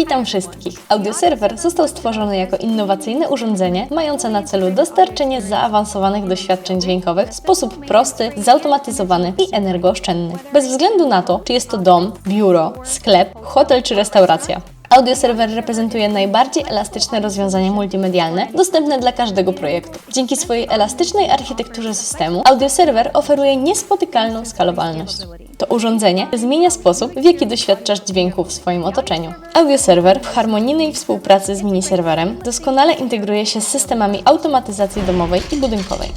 Witam wszystkich. Audioserwer został stworzony jako innowacyjne urządzenie mające na celu dostarczenie zaawansowanych doświadczeń dźwiękowych w sposób prosty, zautomatyzowany i energooszczędny. Bez względu na to, czy jest to dom, biuro, sklep, hotel czy restauracja. Audioserwer reprezentuje najbardziej elastyczne rozwiązanie multimedialne dostępne dla każdego projektu. Dzięki swojej elastycznej architekturze systemu, Audioserwer oferuje niespotykalną skalowalność. To urządzenie zmienia sposób, w jaki doświadczasz dźwięku w swoim otoczeniu. Audioserwer w harmonijnej współpracy z miniserwerem doskonale integruje się z systemami automatyzacji domowej i budynkowej.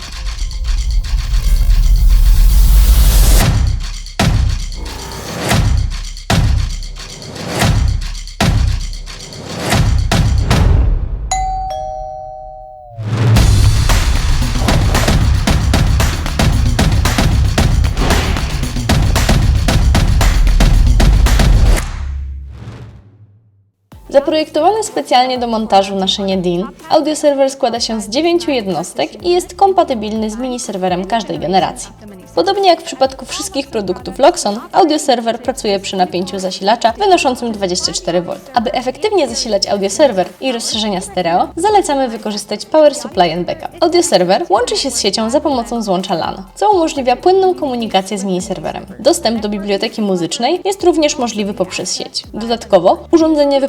Zaprojektowane specjalnie do montażu naszynie DIN, audioserwer składa się z 9 jednostek i jest kompatybilny z miniserwerem każdej generacji. Podobnie jak w przypadku wszystkich produktów Loxon, audioserwer pracuje przy napięciu zasilacza wynoszącym 24 V. Aby efektywnie zasilać audioserwer i rozszerzenia stereo, zalecamy wykorzystać Power Supply and Backup. Audioserwer łączy się z siecią za pomocą złącza LAN, co umożliwia płynną komunikację z miniserwerem. Dostęp do biblioteki muzycznej jest również możliwy poprzez sieć. Dodatkowo urządzenie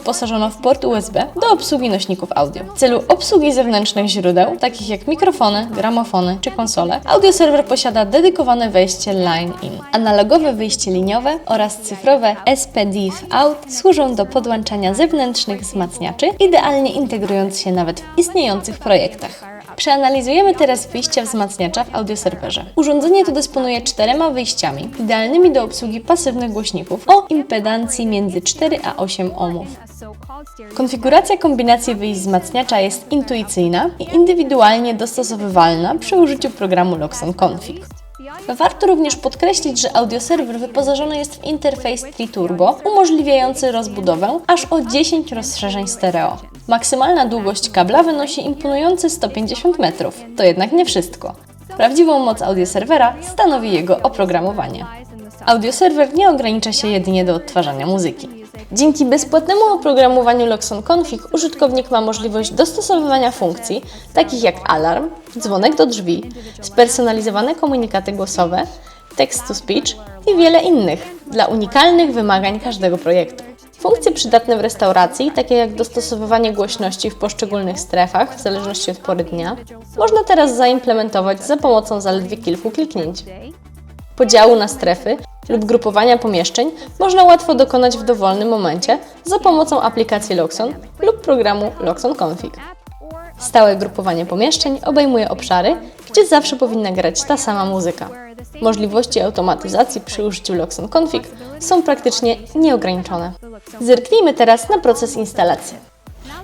w port USB do obsługi nośników audio. W celu obsługi zewnętrznych źródeł, takich jak mikrofony, gramofony czy konsole, audioserwer posiada dedykowane wejście Line-In. Analogowe wyjście liniowe oraz cyfrowe SPDIF Out służą do podłączania zewnętrznych wzmacniaczy, idealnie integrując się nawet w istniejących projektach. Przeanalizujemy teraz wyjścia wzmacniacza w audioserwerze. Urządzenie to dysponuje czterema wyjściami, idealnymi do obsługi pasywnych głośników o impedancji między 4 a 8 ohmów. Konfiguracja kombinacji wyjść wzmacniacza jest intuicyjna i indywidualnie dostosowywalna przy użyciu programu Loxon Config. Warto również podkreślić, że audioserwer wyposażony jest w interfejs Tri-Turbo, umożliwiający rozbudowę aż o 10 rozszerzeń stereo. Maksymalna długość kabla wynosi imponujące 150 metrów. To jednak nie wszystko. Prawdziwą moc audioserwera stanowi jego oprogramowanie. Audioserwer nie ogranicza się jedynie do odtwarzania muzyki. Dzięki bezpłatnemu oprogramowaniu Loxon Config użytkownik ma możliwość dostosowywania funkcji, takich jak alarm, dzwonek do drzwi, spersonalizowane komunikaty głosowe, text-to-speech i wiele innych dla unikalnych wymagań każdego projektu. Funkcje przydatne w restauracji, takie jak dostosowywanie głośności w poszczególnych strefach w zależności od pory dnia, można teraz zaimplementować za pomocą zaledwie kilku kliknięć. Podziału na strefy lub grupowania pomieszczeń można łatwo dokonać w dowolnym momencie za pomocą aplikacji Loxon lub programu Loxon Config. Stałe grupowanie pomieszczeń obejmuje obszary, gdzie zawsze powinna grać ta sama muzyka. Możliwości automatyzacji przy użyciu Loxon Config są praktycznie nieograniczone. Zerknijmy teraz na proces instalacji.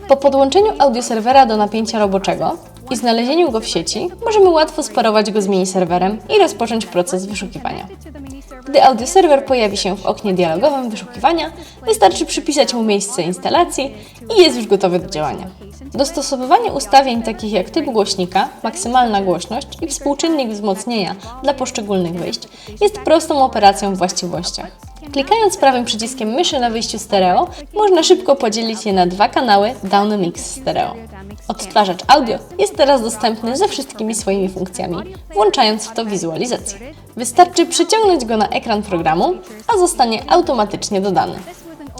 Po podłączeniu audioserwera do napięcia roboczego i znalezieniu go w sieci, możemy łatwo sparować go z miniserwerem i rozpocząć proces wyszukiwania. Gdy audioserwer pojawi się w oknie dialogowym wyszukiwania, wystarczy przypisać mu miejsce instalacji i jest już gotowy do działania. Dostosowywanie ustawień takich jak typ głośnika, maksymalna głośność i współczynnik wzmocnienia dla poszczególnych wyjść jest prostą operacją w właściwościach. Klikając prawym przyciskiem myszy na wyjściu stereo, można szybko podzielić je na dwa kanały Down Mix Stereo. Odtwarzacz audio jest teraz dostępny ze wszystkimi swoimi funkcjami, włączając w to wizualizację. Wystarczy przyciągnąć go na ekran programu, a zostanie automatycznie dodany.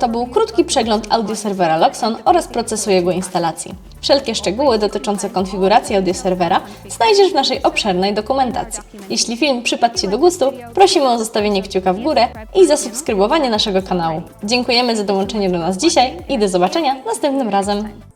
To był krótki przegląd audioserwera Loxon oraz procesu jego instalacji. Wszelkie szczegóły dotyczące konfiguracji audioserwera znajdziesz w naszej obszernej dokumentacji. Jeśli film przypadł Ci do gustu, prosimy o zostawienie kciuka w górę i zasubskrybowanie naszego kanału. Dziękujemy za dołączenie do nas dzisiaj i do zobaczenia następnym razem.